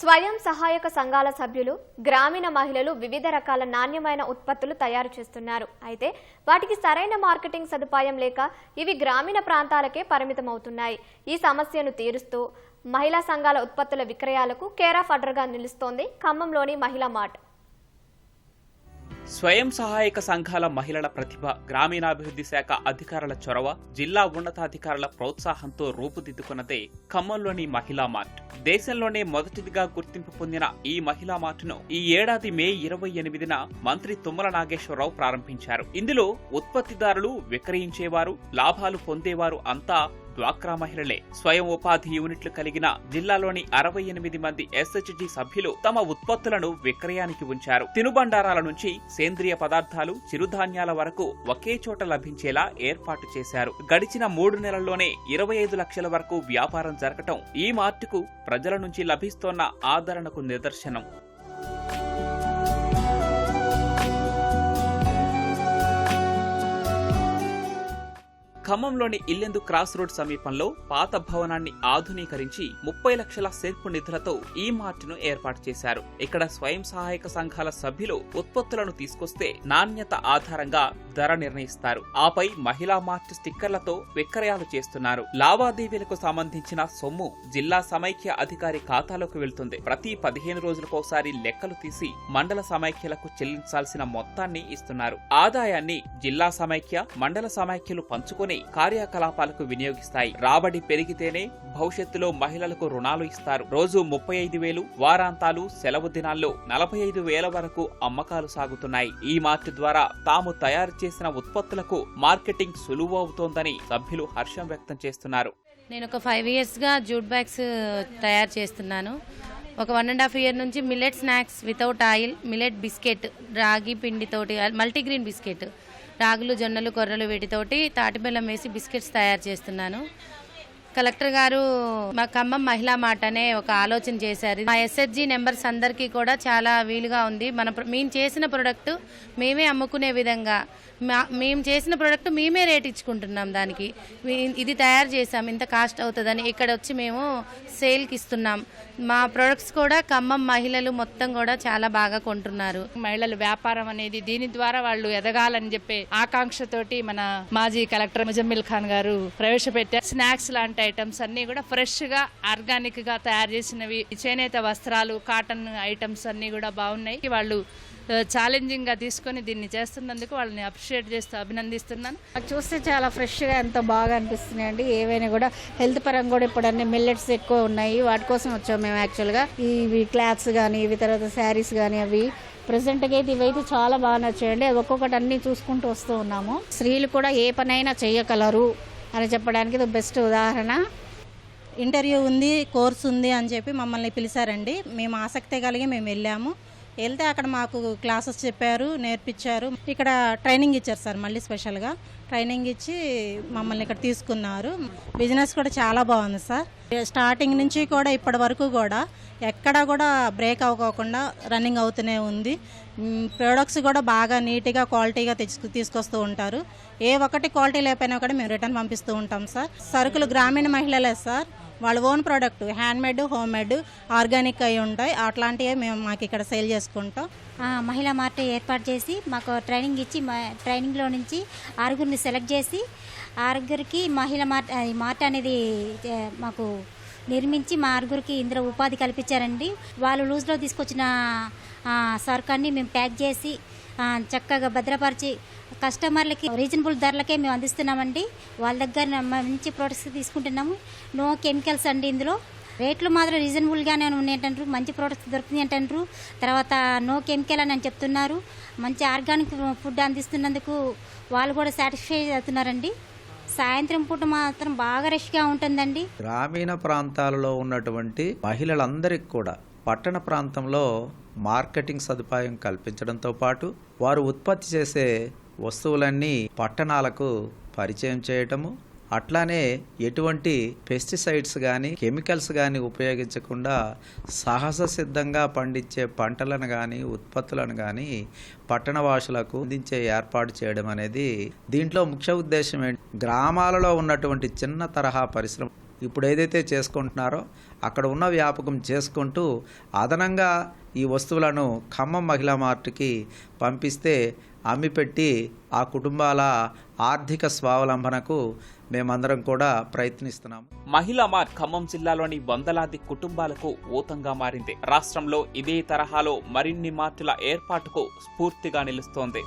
స్వయం సహాయక సంఘాల సభ్యులు గ్రామీణ మహిళలు వివిధ రకాల నాణ్యమైన ఉత్పత్తులు తయారు చేస్తున్నారు. అయితే వాటికి సరైన మార్కెటింగ్ సదుపాయం లేక ఇవి గ్రామీణ ప్రాంతాలకే పరిమితమవుతున్నాయి. ఈ సమస్యను తీరుస్తూ మహిళా సంఘాల ఉత్పత్తుల విక్రయాలకు కేర్ ఆఫ్ నిలుస్తోంది ఖమ్మంలోని మహిళా మార్ట్. స్వయం సహాయక సంఘాల మహిళల ప్రతిభ గ్రామీణాభివృద్ధి శాఖ అధికారుల చొరవ జిల్లా ఉన్నతాధికారుల ప్రోత్సాహంతో రూపుదిద్దుకున్నదే ఖమ్మంలోని మహిళా మార్ట్. దేశంలోనే మొదటిదిగా గుర్తింపు పొందిన ఈ మహిళా మార్ట్ను ఈ ఏడాది మే ఇరవై ఎనిమిదిన మంత్రి తుమ్మల నాగేశ్వరరావు ప్రారంభించారు. ఇందులో ఉత్పత్తిదారులు విక్రయించేవారు లాభాలు పొందేవారు అంతా డ్వాక్రా మహిళలే స్వయం ఉపాధి యూనిట్లు కలిగిన జిల్లాలోని అరవై ఎనిమిది మంది ఎస్హెచ్జి సభ్యులు తమ ఉత్పత్తులను విక్రయానికి ఉంచారు. తినుబండారాల నుంచి సేంద్రియ పదార్థాలు చిరుధాన్యాల వరకు ఒకే చోట లభించేలా ఏర్పాటు చేశారు. గడిచిన మూడు నెలల్లోనే ఇరవై ఐదు లక్షల వరకు వ్యాపారం జరగటం ఈ మార్టుకు ప్రజల నుంచి లభిస్తోన్న ఆదరణకు నిదర్శనం. ఖమ్మంలోని ఇల్లెందు క్రాస్ రోడ్ సమీపంలో పాత భవనాన్ని ఆధునీకరించి ముప్పై లక్షల సెర్పు నిధులతో ఈ మార్ట్ను ఏర్పాటు చేశారు. ఇక్కడ స్వయం సహాయక సంఘాల సభ్యులు ఉత్పత్తులను తీసుకొస్తే నాణ్యత ఆధారంగా ధర నిర్ణయిస్తారు. ఆపై మహిళా మార్ట్ స్టిక్కర్లతో విక్రయాలు చేస్తున్నారు. లావాదేవీలకు సంబంధించిన సొమ్ము జిల్లా సమైక్య అధికారి ఖాతాలోకి వెళ్తుంది. ప్రతి పదిహేను రోజులకోసారి లెక్కలు తీసి మండల సమైక్యలకు చెల్లించాల్సిన మొత్తాన్ని ఇస్తున్నారు. ఆదాయాన్ని జిల్లా సమైక్య మండల సమైక్యలు పంచుకుని కార్యకలాపాలకు వినియోగిస్తాయి. రాబడి పెరిగితేనే భవిష్యత్తులో మహిళలకు రుణాలు ఇస్తారు. రోజు ముప్పై ఐదు వేలు వారాంతాలు సెలవు దినాల్లో నలభై ఐదు వేల వరకు అమ్మకాలు సాగుతున్నాయి. ఈ మార్ట్ ద్వారా తాము తయారు చేసిన ఉత్పత్తులకు మార్కెటింగ్ సులువు అవుతోందని సభ్యులు హర్షం వ్యక్తం చేస్తున్నారు. నేను ఒక ఫైవ్ ఇయర్స్గా జూట్ బ్యాగ్స్ తయారు చేస్తున్నాను. ఒక వన్ అండ్ హాఫ్ ఇయర్ నుంచి millet snacks without oil millet biscuit ragi పిండితోటి multigreen biscuit రాగులు జొన్నలు కొర్రలు వీటితోటి తాటిబెల్లం వేసి బిస్కెట్స్ తయారు చేస్తున్నాను. కలెక్టర్ గారు మా ఖమ్మం మహిళా మాట అనే ఒక ఆలోచన చేశారు. మా ఎస్ఎస్జి నెంబర్స్ అందరికీ కూడా చాలా వీలుగా ఉంది. మన మేము చేసిన ప్రొడక్ట్ మేమే అమ్ముకునే విధంగా మా- మేము చేసిన ప్రొడక్ట్ మేమే రేట్ ఇచ్చుకుంటున్నాం దానికి. ఇది తయారు చేసాం ఇంత కాస్ట్ అవుతుందని ఇక్కడ వచ్చి మేము సేల్కి ఇస్తున్నాం. మా ప్రొడక్ట్స్ కూడా ఖమ్మం మహిళలు మొత్తం కూడా చాలా బాగా కొంటున్నారు. మహిళలు వ్యాపారం అనేది దీని ద్వారా వాళ్ళు ఎదగాలని చెప్పే ఆకాంక్షతోటి మన మాజీ కలెక్టర్ ముజమ్మిల్ ఖాన్ గారు ప్రవేశపెట్టారు. స్నాక్స్ లాంటి ఐటమ్స్ అన్ని కూడా ఫ్రెష్గా ఆర్గానిక్గా తయారు చేసినవి. చేనేత వస్త్రాలు కాటన్ ఐటమ్స్ అన్ని కూడా బాగున్నాయి. వాళ్ళు ఛాలెంజింగ్గా తీసుకొని దీన్ని చేస్తున్నందుకు వాళ్ళని అప్రిషియేట్ చేస్తూ అభినందిస్తున్నాను. చూస్తే చాలా ఫ్రెష్గా ఎంతో బాగా అనిపిస్తున్నాయి అండి ఏవైనా కూడా హెల్త్ పరంగా కూడా ఇప్పుడు అన్ని మిల్లెట్స్ ఎక్కువ ఉన్నాయి. వాటి కోసం వచ్చాము మేము యాక్చువల్గా ఇవి క్లాత్స్ కానీ ఇవి తర్వాత శారీస్ కానీ అవి. ప్రజెంట్గా అయితే ఇవైతే చాలా బాగా నచ్చాయండి. అది ఒక్కొక్కటి అన్ని చూసుకుంటూ వస్తూ ఉన్నాము. స్త్రీలు కూడా ఏ పనైనా చేయగలరు. అని చెప్పడానికి ఇది బెస్ట్ ఉదాహరణ. ఇంటర్వ్యూ ఉంది కోర్స్ ఉంది అని చెప్పి మమ్మల్ని పిలిచారండి. మేము ఆసక్తి కలిగి మేము వెళ్ళాము. వెళ్తే అక్కడ మాకు క్లాసెస్ చెప్పారు నేర్పించారు. ఇక్కడ ట్రైనింగ్ ఇచ్చారు సార్ మళ్ళీ స్పెషల్గా ట్రైనింగ్ ఇచ్చి మమ్మల్ని ఇక్కడ తీసుకున్నారు. బిజినెస్ కూడా చాలా బాగుంది సార్. స్టార్టింగ్ నుంచి కూడా ఇప్పటి వరకు కూడా ఎక్కడ కూడా బ్రేక్ అవ్వకోకుండా రన్నింగ్ అవుతూనే ఉంది. ప్రొడక్ట్స్ కూడా బాగా నీట్గా క్వాలిటీగా తెచ్చుకు తీసుకొస్తూ ఉంటారు. ఏ ఒక్కటి క్వాలిటీ లేకపోయినా కూడా మేము రిటర్న్ పంపిస్తూ ఉంటాం సార్. సరుకులు గ్రామీణ మహిళలే సార్. వాళ్ళ own product handmade home made organic అయి ఉంటాయి. అట్లాంటివే మేము మాకు ఇక్కడ సేల్ చేసుకుంటాం. మహిళా మార్ట్ ఏర్పాటు చేసి మాకు ట్రైనింగ్ ఇచ్చి మా ట్రైనింగ్లో నుంచి ఆరుగురిని సెలెక్ట్ చేసి ఆరుగురికి మహిళా మార్ట్ ఈ మార్ట్ అనేది మాకు నిర్మించి మా ఆరుగురికి ఇందులో ఉపాధి కల్పించారండి. వాళ్ళు లూజ్లో తీసుకొచ్చిన సరుకు సరుకాన్ని మేము ప్యాక్ చేసి చక్కగా భద్రపరిచి కస్టమర్లకి రీజనబుల్ ధరలకే మేము అందిస్తున్నామండి. వాళ్ళ దగ్గర మంచి ప్రొడక్ట్స్ తీసుకుంటున్నాము. నో కెమికల్స్ అండి ఇందులో. రేట్లు మాత్రం రీజనబుల్గానే ఉన్నాయంటారు మంచి ప్రోడక్ట్స్ దొరుకుతుంది అంటారు తర్వాత నో కెమికల్ అని చెప్తున్నారు. మంచి ఆర్గానిక్ ఫుడ్ అందిస్తున్నందుకు వాళ్ళు కూడా సాటిస్ఫై అవుతున్నారండి. సాయంత్రం పూట మాత్రం బాగా రష్గా ఉంటుందండి. గ్రామీణ ప్రాంతాలలో ఉన్నటువంటి మహిళలందరికీ కూడా పట్టణ ప్రాంతంలో మార్కెటింగ్ సదుపాయం కల్పించడంతో పాటు వారు ఉత్పత్తి చేసే వస్తువులన్నీ పట్టణాలకు పరిచయం చేయటము అట్లానే ఎటువంటి పెస్టిసైడ్స్ కానీ కెమికల్స్ కానీ ఉపయోగించకుండా సహజ సిద్ధంగా పండించే పంటలను కానీ ఉత్పత్తులను కానీ పట్టణ వాసులకు అందించే ఏర్పాటు చేయడం అనేది దీంట్లో ముఖ్య ఉద్దేశం ఏంటి? గ్రామాలలో ఉన్నటువంటి చిన్న తరహా పరిశ్రమ ఇప్పుడు ఏదైతే చేసుకుంటున్నారో అక్కడ ఉన్న వ్యాపకం చేసుకుంటూ అదనంగా ఈ వస్తువులను ఖమ్మం మహిళా మార్ట్కి పంపిస్తే అమ్మిపెట్టి ఆ కుటుంబాల ఆర్థిక స్వావలంబనకు మేమందరం కూడా ప్రయత్నిస్తున్నాం మహిళా మార్ట్ ఖమ్మం జిల్లాలోని వందలాది కుటుంబాలకు ఊతంగా మారింది. రాష్ట్రంలో ఇదే తరహాలో మరిన్ని మార్టుల ఏర్పాటుకు స్ఫూర్తిగా నిలుస్తోంది.